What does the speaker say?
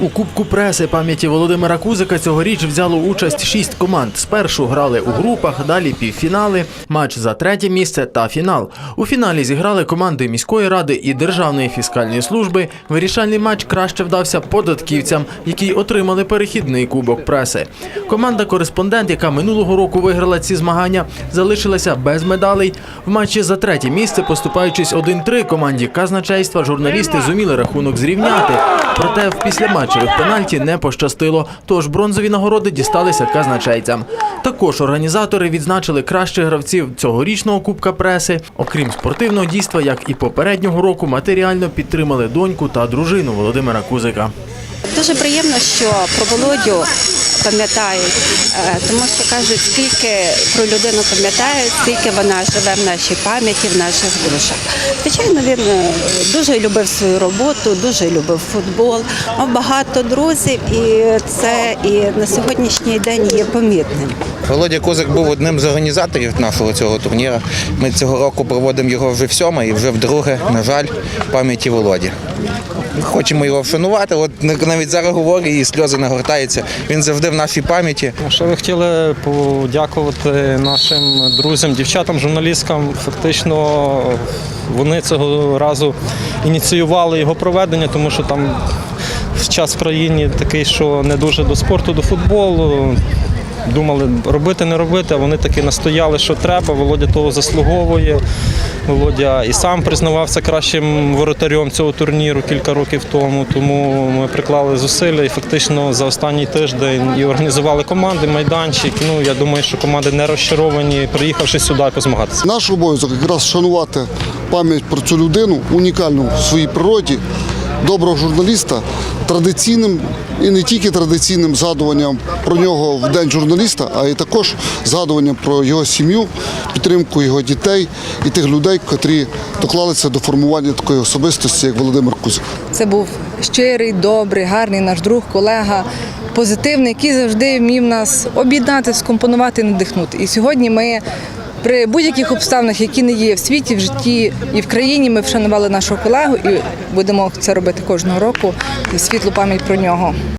У Кубку преси пам'яті Володимира Кузика цьогоріч взяло участь шість команд. Спершу грали у групах, далі півфінали, матч за третє місце та фінал. У фіналі зіграли команди міської ради і Державної фіскальної служби. Вирішальний матч краще вдався податківцям, які отримали перехідний кубок преси. Команда кореспондент, яка минулого року виграла ці змагання, залишилася без медалей. В матчі за третє місце, поступаючись 1-3 команді казначейства, журналісти зуміли рахунок зрівняти. Проте в післяматчевих пенальті не пощастило, тож бронзові нагороди дісталися казначейцям. Також організатори відзначили кращих гравців цьогорічного кубка преси. Окрім спортивного дійства, як і попереднього року, матеріально підтримали доньку та дружину Володимира Кузика. Дуже приємно, що про Володю пам'ятають, е, тому що кажуть, скільки про людину пам'ятають, стільки вона живе в нашій пам'яті, в наших душах. Звичайно, він е, дуже любив свою роботу, дуже любив футбол, мав багато друзів, і це і на сьогоднішній день є помітним. Володя Козак був одним з організаторів нашого цього турніру. Ми цього року проводимо його вже в сьоме і вже вдруге, на жаль, пам'яті Володі. Хочемо його вшанувати. От навіть зараз говорю, і сльози нагортаються. Він завжди в нашій пам'яті. Що ви хотіли подякувати нашим друзям, дівчатам, журналісткам. Фактично вони цього разу ініціювали його проведення, тому що там час в країні такий, що не дуже до спорту, до футболу. Думали робити, не робити, вони таки настояли, що треба. Володя того заслуговує. Володя і сам признавався кращим воротарем цього турніру кілька років тому. Тому ми приклали зусилля і фактично за останній тиждень і організували команди, майданчик. Ну я думаю, що команди не розчаровані, приїхавши сюди позмагатися. Наш обов'язок якраз шанувати пам'ять про цю людину, унікальну в своїй природі, доброго журналіста, традиційним і не тільки традиційним згадуванням про нього в день журналіста, а й також згадуванням про його сім'ю, підтримку його дітей і тих людей, котрі доклалися до формування такої особистості, як Володимир Кузик. Це був щирий, добрий, гарний наш друг, колега, позитивний, який завжди вмів нас об'єднати, скомпонувати, надихнути. І сьогодні ми при будь-яких обставинах, які не є в світі, в житті і в країні, ми вшанували нашого колегу і будемо це робити кожного року. Світлу пам'ять про нього.